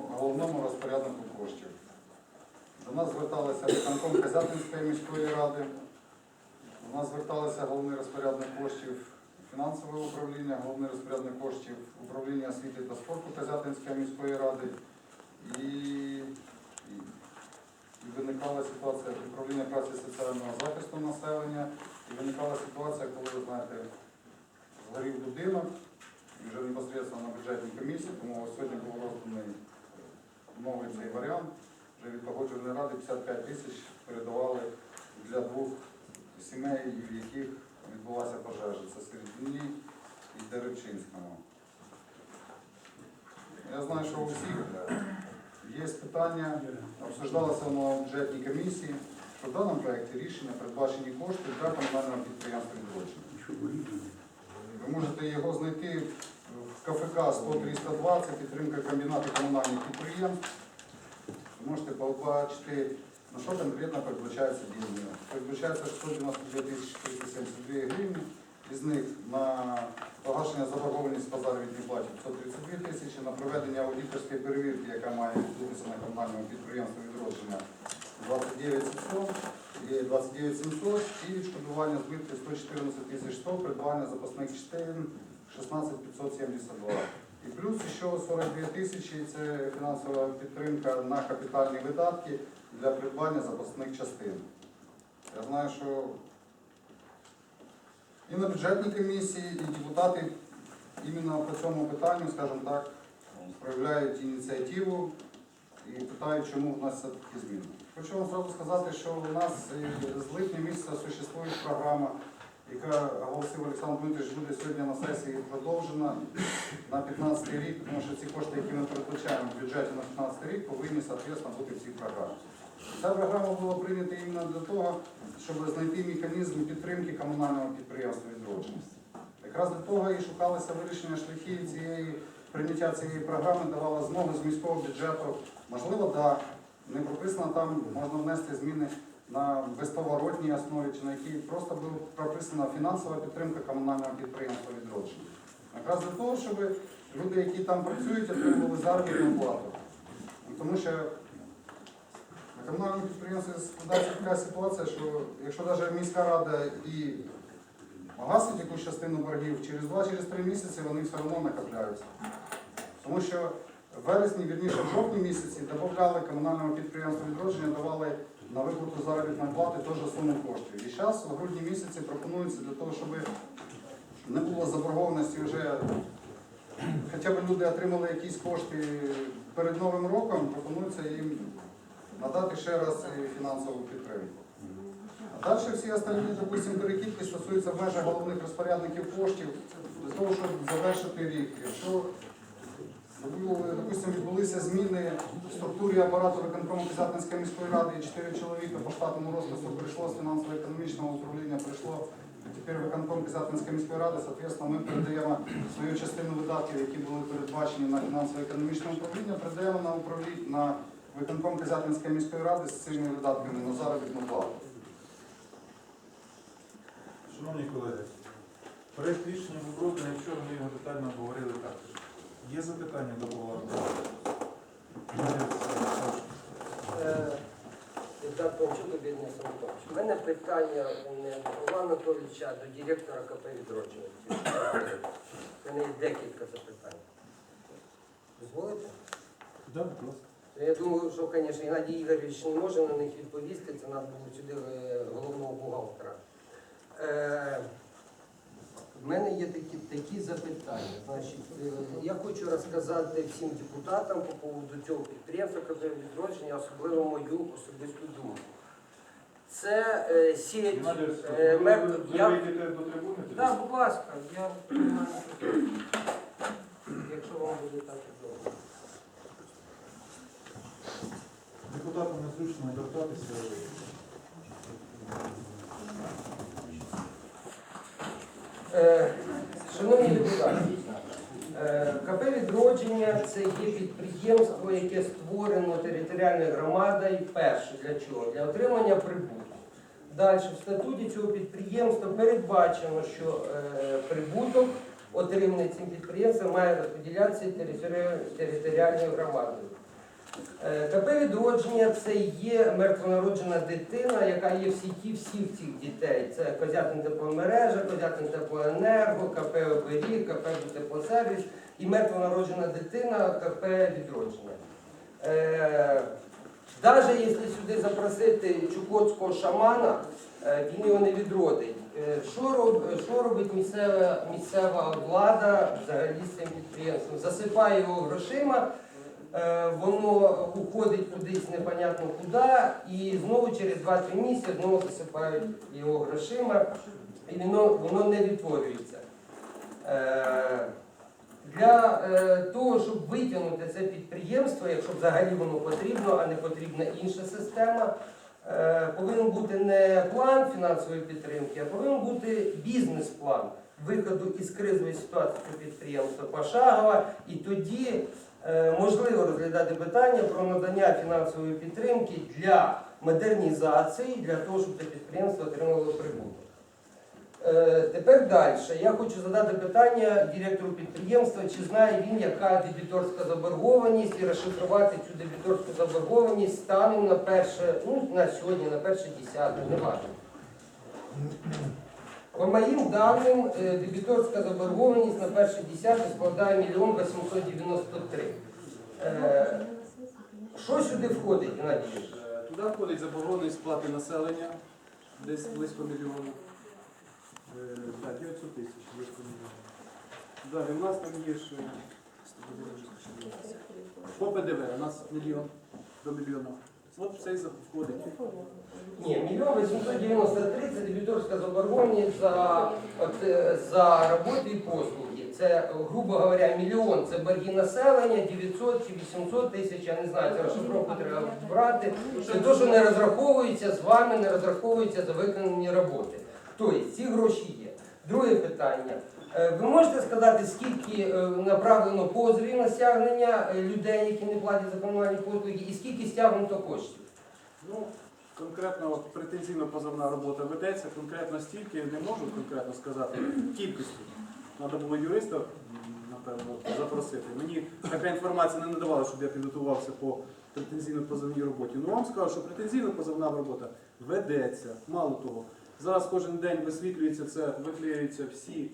головному, розпоряднику коштів. До нас зверталися виконком Казятинської міської ради. До нас зверталися головний розпорядник коштів фінансове управління, головний розпорядник коштів управління освіти та спорту Казятинської міської ради. І, і, і виникала ситуація управління праці соціального захисту населення. І виникала ситуація, коли ви знаєте, згорів будинок, вже непосередньо на бюджетній комісії, тому сьогодні був розданий новий цей варіант. Вже від погоджувальної ради 55 тисяч передавали для двох сімей, в яких відбулася пожежа. Це Середині і Деревчинському. Я знаю, що у всіх є питання, обсуждалося воно в бюджетній комісії, що в даному проєкті рішення передбачені кошти для комунального підприємства відродження. Ви можете його знайти КФК 100-320, підтримка комбінату комунальних підприємств. Можете побачити, на що конкретно передбачається дії. Передбачається 692 тисячі 372 гривні, із них на погашення заборгованості по заробітній платі 532 тисячі, на проведення аудиторської перевірки, яка має відбутися на комунальному підприємстві відродження 29 700, і 29 700 і відшкодування збитків 114 тисяч 100, придбання запасних частин 16 572. І плюс ще 42 тисячі це фінансова підтримка на капітальні видатки для придбання запасних частин. Я знаю, що і на бюджетній комісії, і депутати іменно по цьому питанню, скажімо так, проявляють ініціативу і питають, чому в нас все такі зміни. Хочу вам зразу сказати, що у нас е, з липня місяця существує програма, яка оголосив Олександр Дмитрович, буде сьогодні на сесії продовжена на 15 рік, тому що ці кошти, які ми передбачаємо в бюджеті на 15 рік, повинні соответственно, бути в цій програмі. Ця програма була прийнята іменно для того, щоб знайти механізм підтримки комунального підприємства відродження. Якраз для того і шукалося вирішення шляхів цієї прийняття цієї програми, давала змогу з міського бюджету. Можливо, да, не прописано там, можна внести зміни на безповоротній основі, чи на якій просто була прописана фінансова підтримка комунального підприємства відродження. Якраз для того, щоб люди, які там працюють, отримували заробітну плату. Тому що на комунальному підприємстві складається така ситуація, що якщо навіть міська рада і гасить якусь частину боргів, через 2-3 місяці вони все одно накопляються. Тому що в вересні, вірніше в жовтні місяці додавали комунальному підприємству відродження, давали на виплату заробітної плати теж суму коштів. І зараз, в грудні місяці, пропонується для того, щоб не було заборгованості вже, хоча б люди отримали якісь кошти перед Новим роком, пропонується їм надати ще раз фінансову підтримку. А далі всі остальні, допустимо, перекидки стосуються в межах головних розпорядників коштів для того, щоб завершити рік. Якщо допустимо, відбулися зміни в структурі апарату виконкому Казятинської міської ради, і чотири чоловіка по штатному розпису прийшло з фінансово-економічного управління, прийшло тепер виконком Казятинської міської ради, соответственно, ми передаємо свою частину видатків, які були передбачені на фінансово-економічне управління, передаємо на управління на виконком Казятинської міської ради з цими видатками на заробітну плату. Шановні колеги, проєкт рішення був вчора ми його детально обговорили також. Є запитання до поважного? Е, Депутат Панчук, об'єднання самопоміч. У мене питання не до Павла Анатолійовича, а до директора КП відродження. У мене є декілька запитань. Дозволите? Да, будь ласка. Я думаю, що, звісно, Геннадій Ігорович не може на них відповісти, це треба було сюди е, головного бухгалтера. В мене є такі, такі запитання. Значить, е, я хочу розказати всім депутатам по поводу цього підприємства відродження, особливо мою особисту думку. Це е, сеть е, мер... я... Так, будь ласка, я якщо вам буде так добре. Депутатам незручно звертатися. Е, Шановні депутати, е, КП відродження це є підприємство, яке створено територіальною громадою перше для чого? Для отримання прибутку. Далі в статуті цього підприємства передбачено, що е, прибуток, отриманий цим підприємством, має розподілятися територіальною громадою. Е, КП відродження це є мертвонароджена дитина, яка є в сіті всіх цих дітей. Це Козятин тепломережа, Козятин теплоенерго, КП Оберіг, КП Теплосервіс і мертвонароджена дитина КП відродження. Е, Навіть якщо сюди запросити чукотського шамана, е, він його не відродить. Е, Що, роб, що робить місцева, місцева влада взагалі з цим підприємством? Засипає його грошима, е, воно уходить кудись непонятно куди, і знову через 2-3 місяці знову засипають його грошима, і воно, воно не відтворюється. Е, Для е, того, щоб витягнути це підприємство, якщо взагалі воно потрібно, а не потрібна інша система, е, повинен бути не план фінансової підтримки, а повинен бути бізнес-план виходу із кризової ситуації підприємства пошагово, і тоді е, можливо розглядати питання про надання фінансової підтримки для модернізації, для того, щоб це підприємство отримало прибуток. Е, Тепер далі. Я хочу задати питання директору підприємства, чи знає він, яка дебіторська заборгованість, і розшифрувати цю дебіторську заборгованість станом на перше, ну на сьогодні, на перше десяте, не важливо. По моїм даним, е, дебіторська заборгованість на перше десяте складає 1 893. Е, Що сюди входить, Геннадій? Е, Туди входить заборгованість сплати населення, десь близько мільйона. Так, 900 тисяч, близько мільйона. Далі, у нас там є ще по ПДВ, у нас мільйон до мільйона. От цей входить. Ні, мільйон 893 це дебіторська заборгованість за, от, е, за роботи і послуги. Це, грубо говоря, мільйон це борги населення, 900 чи 800 тисяч, я не знаю, це розшифровку треба брати. Це те, що не розраховується з вами, не розраховується за виконані роботи. Тобто ці гроші є. Друге питання. Е, Ви можете сказати, скільки е, направлено позовів на стягнення е, людей, які не платять за комунальні послуги, і скільки стягнуто коштів? Ну, конкретно от, претензійно-позовна робота ведеться, конкретно стільки не можу конкретно сказати кількості. Треба було юриста, напевно, запросити. Мені така інформація не надавала, щоб я підготувався по претензійно-позовній роботі. Ну вам скажу, що претензійно-позовна робота ведеться. Мало того, зараз кожен день висвітлюється це, виклеюються всі,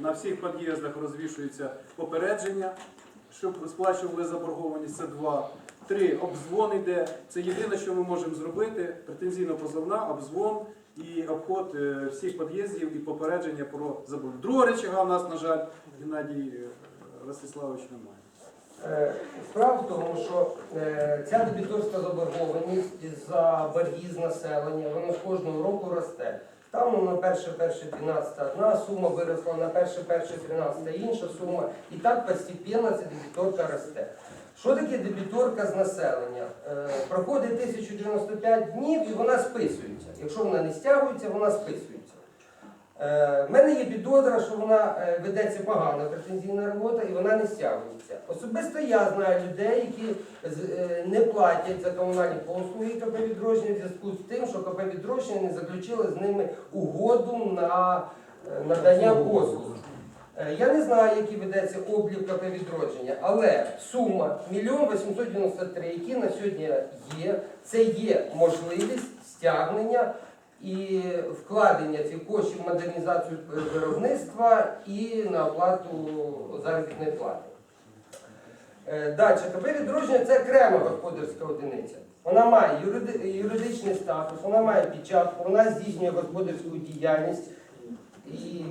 на всіх під'їздах розвішуються попередження, щоб сплачували заборгованість. Це два. Три обзвон іде. Це єдине, що ми можемо зробити. Претензійно-позовна, обзвон і обход е, всіх під'їздів і попередження про заборгу. Другого речага в нас, на жаль, Геннадій е, Ростиславович немає. Е, Справа в тому, що е, ця дебіторська заборгованість за борги з населення, вона з кожного року росте. Там на перше перше 12 одна сума виросла, на перше перше 13 інша сума. І так постепенно ця дебіторка росте. Що таке дебіторка з населення? Е, Проходить 1095 днів і вона списується. Якщо вона не стягується, вона списується. Е, В мене є підозра, що вона е, ведеться погана претензійна робота і вона не стягується. Особисто я знаю людей, які е, не платять за комунальні послуги КП відродження в зв'язку з тим, що КП відродження не заключили з ними угоду на надання послуг. Я не знаю, який ведеться облік КП відродження, але сума 1 893, які на сьогодні є, це є можливість стягнення і вкладення цих коштів в модернізацію виробництва і на оплату заробітної плати. Е, Далі, КП відродження це окрема господарська одиниця. Вона має юридичний статус, вона має печатку, вона здійснює господарську діяльність. І,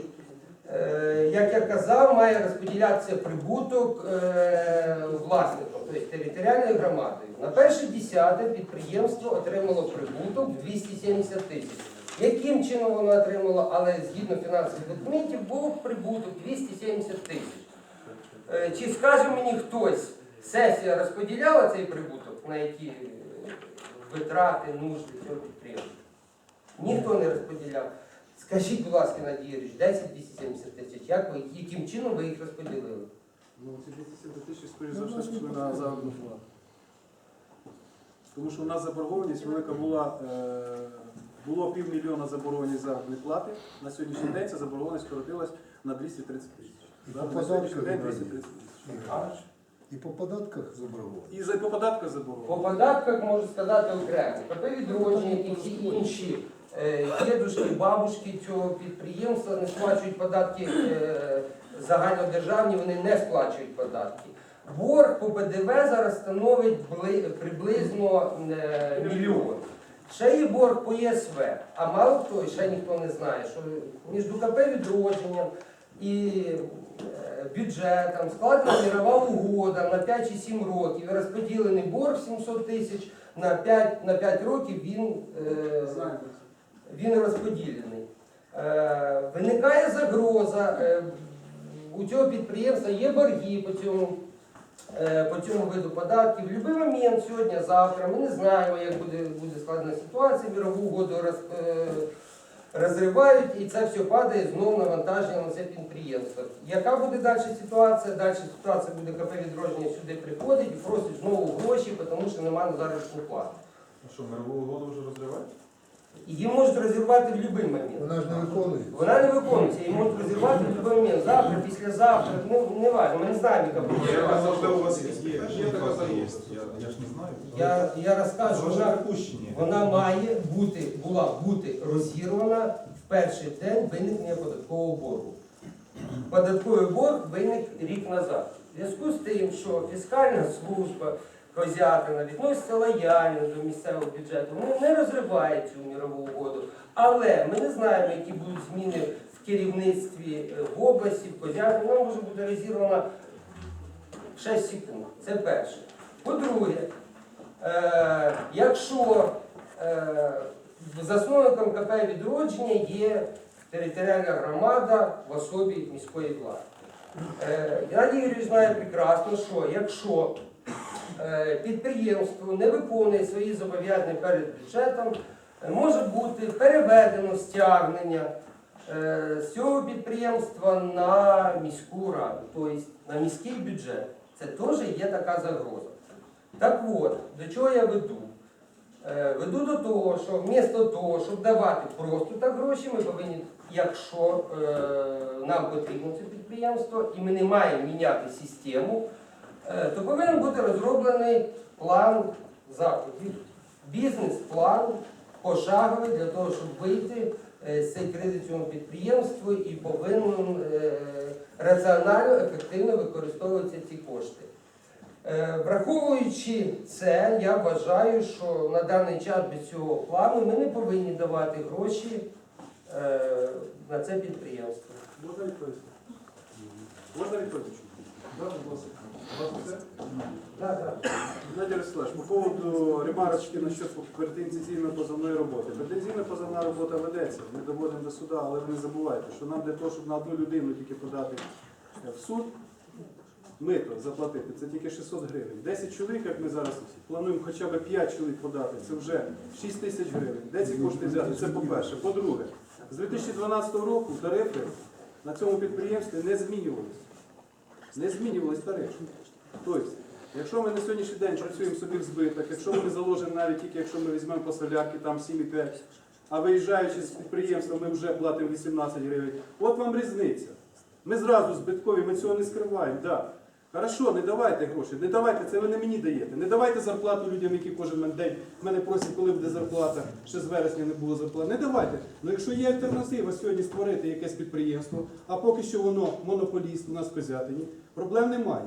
як я казав, має розподілятися прибуток е, власником, тобто територіальною громадою. На перше десяте підприємство отримало прибуток 270 тисяч. Яким чином воно отримало, але згідно фінансових документів, був прибуток 270 тисяч. Е, Чи скаже мені хтось, сесія розподіляла цей прибуток, на які е, витрати, нужди цього підприємства? Ніхто не розподіляв. Скажіть, будь ласка, Надія Юрійович, 10 270 тисяч, як ви, яким чином ви їх розподілили? Ну, ці 270 тисяч, скоріш за все, пішли на заробітну плату. Тому що у нас заборгованість велика була, е, було півмільйона заборгованість заробітної плати. На сьогоднішній день ця заборгованість скоротилась на 230 тисяч. Да, На сьогоднішній день 230 тисяч. І по податках заборгованість. І за по податках По заборгованість. податках можу сказати окремо. КП відродження і всі інші дідушки, бабушки цього підприємства не сплачують податки е, загальнодержавні, вони не сплачують податки. Борг по ПДВ зараз становить бли- приблизно е, мільйон. Ще є борг по ЄСВ, а мало хто, і ще ніхто не знає, що між КП відродженням і е, бюджетом складена мірова угода на 5 чи 7 років. Розподілений борг 700 тисяч на 5, на 5 років він, е. Він розподілений. Е, виникає загроза. Е, у цього підприємства є борги по цьому, е, по цьому виду податків. В будь-який момент, сьогодні, завтра, ми не знаємо, як буде, буде складена ситуація, мірову угоду роз, розривають і це все падає знову навантаження на це підприємство. Яка буде далі ситуація? Далі ситуація буде КП відродження сюди приходить і просить знову гроші, тому що немає на заробітну плату. А що, мирову угоду вже розривають? Її можуть розірвати в будь-який момент. Вона ж не виконує. Вона не виконується, її можуть розірвати в будь-який момент. Завтра, післязавтра, ну не важливо, ми не знаємо, яка буде. Яка можливо у вас є? Є така загроза. Я, я ж не знаю. Я, я розкажу, вона, вона має бути, була бути розірвана в перший день виникнення податкового боргу. Податковий борг виник рік назад. В зв'язку з тим, що фіскальна служба Козятина відноситься лояльно до місцевого бюджету, вони не розривають цю мірову угоду. Але ми не знаємо, які будуть зміни в керівництві е, в області, в Козятині. Вона може бути розірвана 6 секунд. Це перше. По-друге, е, якщо е, засновником КП відродження є територіальна громада в особі міської влади. Е, Геннадій Юрійович знає прекрасно, що якщо е, підприємство не виконує свої зобов'язання перед бюджетом, е, може бути переведено стягнення е, цього підприємства на міську раду, тобто на міський бюджет. Це теж є така загроза. Так от, до чого я веду? Веду до того, що вмісто того, щоб давати просто так гроші, ми повинні, якщо нам потрібно це підприємство, і ми не маємо міняти систему, то повинен бути розроблений план заходів, бізнес-план пошаговий для того, щоб вийти е, з цієї кризи цьому підприємству і повинен е, раціонально, ефективно використовуватися ці кошти. Е, Враховуючи це, я вважаю, що на даний час без цього плану ми не повинні давати гроші е, на це підприємство. Можна відповісти? Можна відповісти? Геннадий Ростиславович, по поводу ремарочки насчет претензійної позовної роботи. Претензійна позовна робота ведеться, ми доводимо до суду, але ви не забувайте, що нам для того, щоб на одну людину тільки подати в суд, мито заплатити, це тільки 600 гривень. 10 чоловік, як ми зараз плануємо хоча б 5 чоловік подати, це вже 6 тисяч гривень. Де ці кошти взяти? Це по-перше. По-друге, з 2012 року тарифи на цьому підприємстві не змінювалися. Не змінювались тарифи. Тобто, якщо ми на сьогоднішній день працюємо собі в збиток, якщо ми заложимо навіть тільки якщо ми візьмемо по солярки, там 7,5, а виїжджаючи з підприємства, ми вже платимо 18 гривень. От вам різниця. Ми зразу збиткові, ми цього не скриваємо. Да. Хорошо, не давайте гроші, не давайте, це ви не мені даєте. Не давайте зарплату людям, які кожен день мене просять, коли буде зарплата. Ще з вересня не було зарплати. Не давайте. Ну якщо є альтернатива сьогодні створити якесь підприємство, а поки що воно монополіст у нас в Козятині, проблем немає.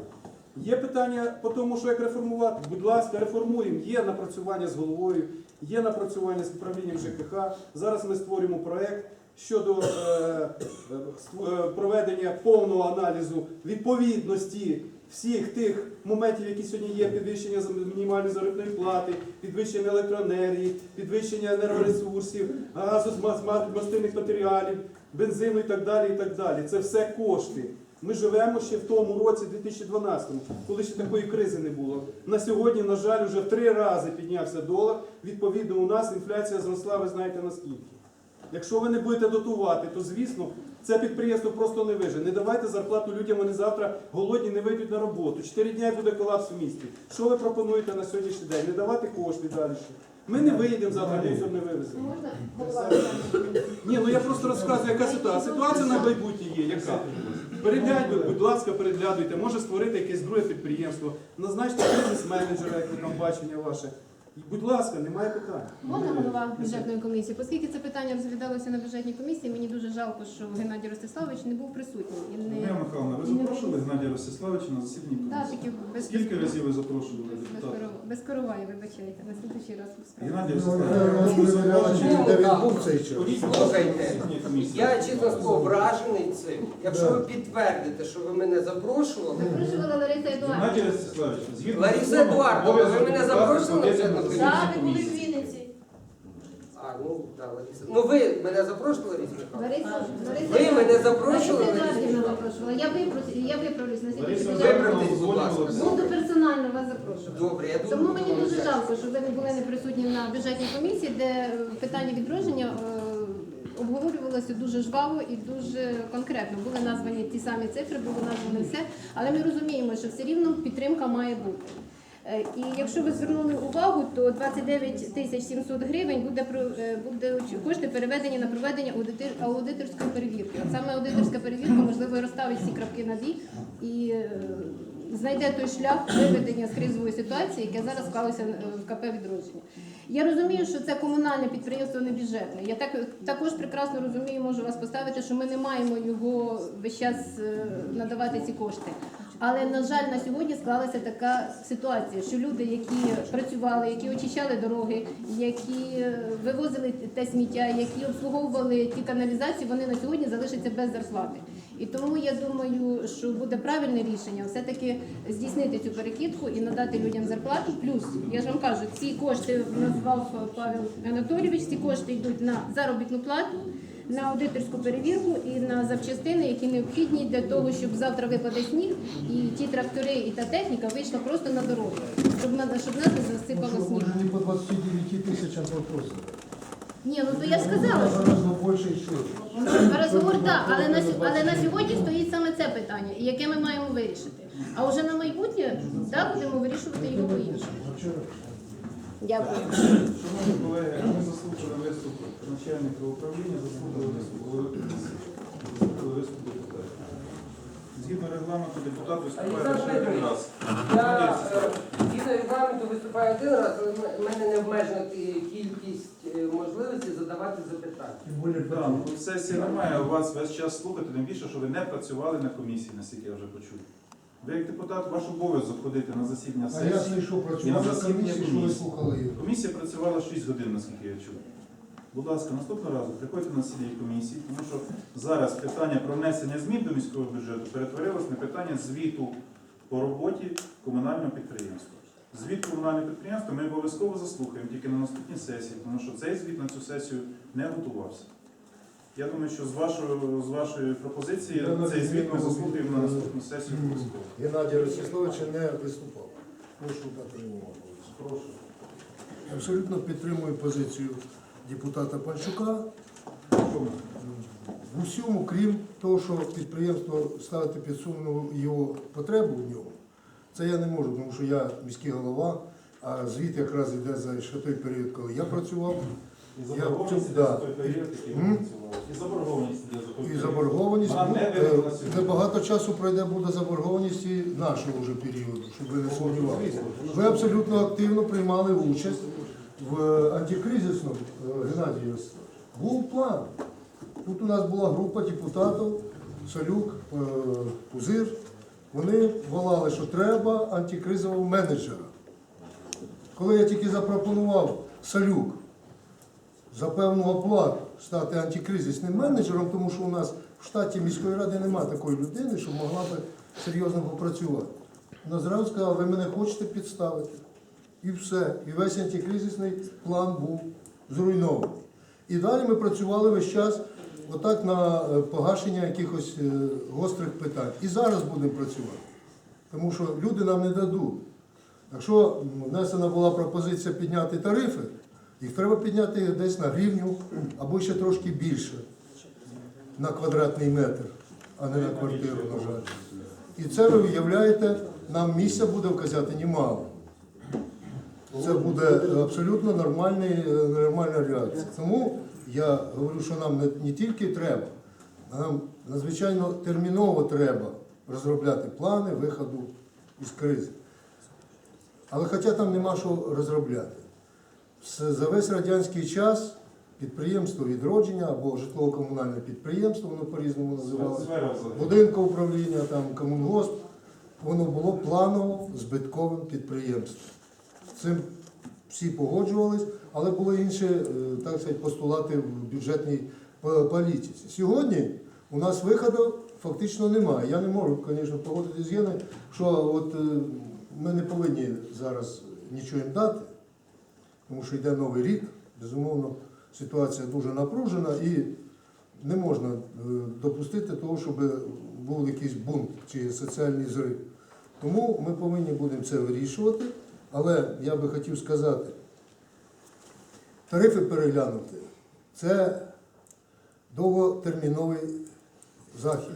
Є питання по тому, що як реформувати. Будь ласка, реформуємо. Є напрацювання з головою, є напрацювання з управлінням ЖКХ. Зараз ми створюємо проект щодо е, е, е, проведення повного аналізу відповідності всіх тих моментів, які сьогодні є, підвищення мінімальної заробітної плати, підвищення електроенергії, підвищення енергоресурсів, газозмастильних матеріалів, бензину і так далі. і так далі. Це все кошти. Ми живемо ще в тому році, 2012-му, коли ще такої кризи не було. На сьогодні, на жаль, вже три рази піднявся долар. Відповідно, у нас інфляція зросла, ви знаєте наскільки. Якщо ви не будете дотувати, то звісно це підприємство просто не виживе. Не давайте зарплату людям, вони завтра голодні не вийдуть на роботу. Чотири дні буде колапс в місті. Що ви пропонуєте на сьогоднішній день? Не давати кошти далі. Ми не виїдемо завтра, мусор не вивеземо. Ні, ну я просто розказую, яка ситуація. Ситуація на майбутнє є. Яка? Перегляньте, будь ласка, переглядуйте, може створити якесь друге підприємство, назначте бізнес-менеджера, як ви там бачення ваше. Будь ласка, немає питань. Можна голова бюджетної комісії? Оскільки це питання розглядалося на бюджетній комісії, мені дуже жалко, що Геннадій Ростиславович не був присутній. І не... Марія Михайловна, ви запрошували Геннадія Ростиславовича на засідання Да, комісії? тільки без, Скільки разів ви запрошували без, депутата? без керування, вибачайте, на слідчий раз. Геннадій Ну, Ростиславович. Я чесно слово цим. Якщо ви підтвердите, що ви мене запрошували, Запрошувала Лариса Едуардівна. Геннадій Ростиславович, згідно Лариса Едуардовна, ви мене запрошували на Так, ви були в. Вінниці. а ну да, Лариса. Ну ви мене запрошували, Лариса Михайловна? Лариса, Лариса Ви мене запрошували? Лариса запрошувала. Я випросила, я виправлюсь на Лариса будь ласка. Буду персонально вас запрошувати. Добре, я Тому мені дуже жалко, що ви не були не присутні на бюджетній комісії, де е, питання відродження е, обговорювалося дуже жваво і дуже конкретно. Були названі ті самі цифри, було названо все, але ми розуміємо, що все рівно підтримка має бути. Е, І якщо ви звернули увагу, то 29 тисяч 700 гривень буде е, буде кошти переведені на проведення аудиторської перевірки. От саме аудиторська перевірка можливо розставить всі крапки на «і» і е, знайде той шлях виведення з кризової ситуації, яке зараз склалося в КП відродження. Я розумію, що це комунальне підприємство не бюджетне. Я так також прекрасно розумію, можу вас поставити, що ми не маємо його весь час надавати ці кошти. Але на жаль, на сьогодні склалася така ситуація, що люди, які працювали, які очищали дороги, які вивозили те сміття, які обслуговували ті каналізації, вони на сьогодні залишаться без зарплати. І тому я думаю, що буде правильне рішення все-таки здійснити цю перекидку і надати людям зарплату. Плюс я ж вам кажу, ці кошти назвав Павел Анатолійович. Ці кошти йдуть на заробітну плату. На аудиторську перевірку і на запчастини, які необхідні для того, щоб завтра випаде сніг, і ті трактори, і та техніка вийшла просто на дороги, щоб на щоб нас не засипало сніг. може не по 29 тисячам вопрос. Ні, ну то я сказала, що. Розговор так, але на але на сьогодні стоїть саме це питання, і яке ми маємо вирішити. А вже на майбутнє да, будемо вирішувати його по-іншому. Ну, вчора. Дякую. Шановні колеги, ми заслухали виступ начальника управління, заслухали виступ депутатів. Згідно регламенту депутат виступає лише один раз. Я е, згідно регламенту виступаю один раз, але в мене не обмежена кількість е, можливостей задавати запитання. Тим більше Да, ну, сесії немає, у вас весь час слухати, тим більше, що ви не працювали на комісії, наскільки я вже почув. Ви як депутат, ваш обов'язок ходити на засідання А я сесії. знайшов І на працював на засідання комісії, що ви комісії. слухали. Комісія працювала 6 годин, наскільки я чув. Будь ласка, наступного разу приходьте на засідання комісії, тому що зараз питання про внесення змін до міського бюджету перетворилось на питання звіту по роботі комунального підприємства. Звіт комунального підприємства ми обов'язково заслухаємо тільки на наступній сесії, тому що цей звіт на цю сесію не готувався. Я думаю, що з вашої, з вашої пропозиції Я цей звіт ми заслухаємо на наступну сесію обов'язково. Геннадій Ростиславович не виступав. Прошу дати йому. Прошу. Абсолютно підтримую позицію депутата Панчука. В усьому, крім того, що підприємство ставити під сумнів його потребу в ньому, це я не можу, тому що я міський голова, а звіт якраз йде за ще той період, коли я працював. І заборгованість да. працювали. І заборгованість іде за І заборгованість Вона не е, виникла сьогодні. небагато часу пройде буде заборгованість і нашого вже періоду, щоб ви не сумнівалися. Ви абсолютно активно приймали участь в антикризисному е, Геннадій. Був план. Тут у нас була група депутатів, Солюк, е, Пузир. Вони волали, що треба антикризового менеджера. Коли я тільки запропонував Солюк за певну оплату стати антикризисним менеджером, тому що у нас в штаті міської ради немає такої людини, що могла би серйозно попрацювати. Вона зразу сказала, ви мене хочете підставити. І все. І весь антикризисний план був зруйнований. І далі ми працювали весь час отак на е, погашення якихось е, гострих питань. І зараз будемо працювати. Тому що люди нам не дадуть. Якщо внесена була пропозиція підняти тарифи, їх треба підняти десь на гривню або ще трошки більше на квадратний метр, а не на квартиру, на жаль. І це ви уявляєте, нам місця буде вказати немало. Це буде абсолютно нормальний, е, нормальна реакція. Тому я говорю, що нам не тільки треба, А нам надзвичайно терміново треба розробляти плани виходу із кризи. Але хоча там нема що розробляти. За весь радянський час підприємство відродження або житлово-комунальне підприємство, воно по-різному називалося, будинку управління, там комунгосп, воно було планово збитковим підприємством. Цим всі погоджувались, але були інші, е, так сказати, постулати в бюджетній по- політиці. Сьогодні у нас виходу фактично немає. Я не можу, звісно, погодитися з Єною, що от е, ми не повинні зараз нічого їм дати, тому що йде новий рік, безумовно, ситуація дуже напружена і не можна е, допустити того, щоб був якийсь бунт чи соціальний зрив. Тому ми повинні будемо це вирішувати. Але я би хотів сказати, тарифи переглянути це довготерміновий захід.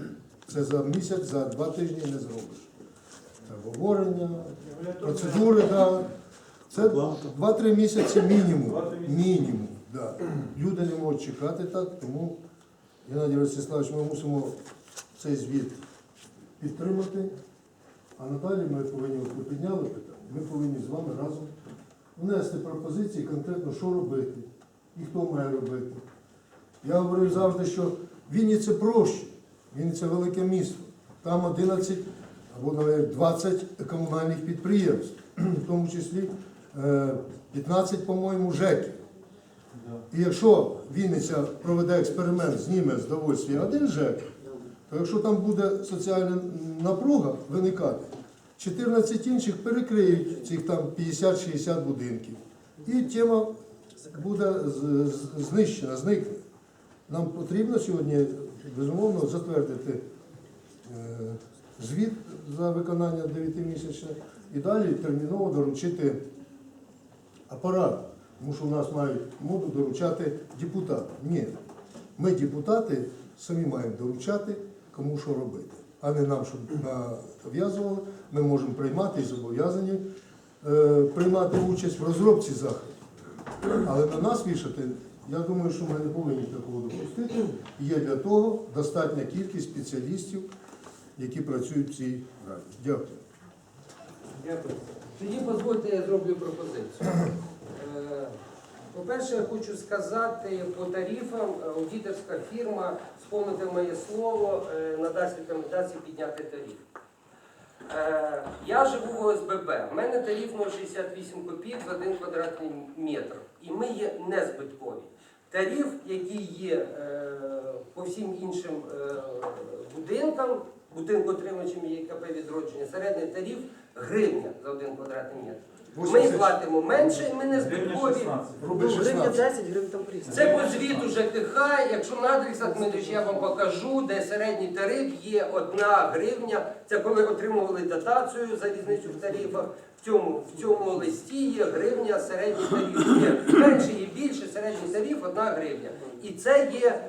Це за місяць, за два тижні не зробиш. Це обговорення, процедури, да. Це 2-3 місяці мінімум. Мінімум. Да. Люди не можуть чекати так, тому, Геннадій Ростиславович, ми мусимо цей звіт підтримати. А надалі ми повинні, ви підняли питання, ми повинні з вами разом внести пропозиції конкретно, що робити і хто має робити. Я говорю завжди, що Вінниця проще, Вінниця велике місто. Там 11 або навіть 20 комунальних підприємств, в тому числі 15, по-моєму, ЖЕКів. І якщо Вінниця проведе експеримент, зніме з один ЖЕК, то якщо там буде соціальна напруга виникати, 14 інших перекриють цих там 50-60 будинків. І тема буде знищена, зникне. Нам потрібно сьогодні, безумовно, затвердити е, звіт за виконання 9-місячне і далі терміново доручити апарат. Тому що у нас мають моду доручати депутати. Ні. Ми, депутати, самі маємо доручати, кому що робити, а не нам, щоб нав'язували. Ми можемо приймати і зобов'язані е, приймати участь в розробці заходів. Але на нас вішати, я думаю, що ми не повинні такого допустити. Є для того достатня кількість спеціалістів, які працюють в цій раді. Дякую. Дякую. Тоді дозвольте, я зроблю пропозицію. Е, По-перше, я хочу сказати по тарифам, е, аудиторська фірма, спомните моє слово, е, надасть рекомендації підняти тариф. Я живу в ОСББ, в мене тариф 0,68 копійок за один квадратний метр. І ми є незбиткові. Тариф, який є по всім іншим будинкам, будинкоотримувачам ЄКП відродження, середній тариф гривня за один квадратний метр. Ми платимо менше, ми не Гривня збиткові. 16. Роби 16. 10 гривень там приз. Це по звіту ЖКХ, якщо надріз Дмитрович, я вам покажу, де середній тариф є одна гривня. Це коли отримували дотацію за різницю в тарифах. В цьому, в цьому листі є гривня, середній тариф. Є менше, є більше, середній тариф одна гривня. І це є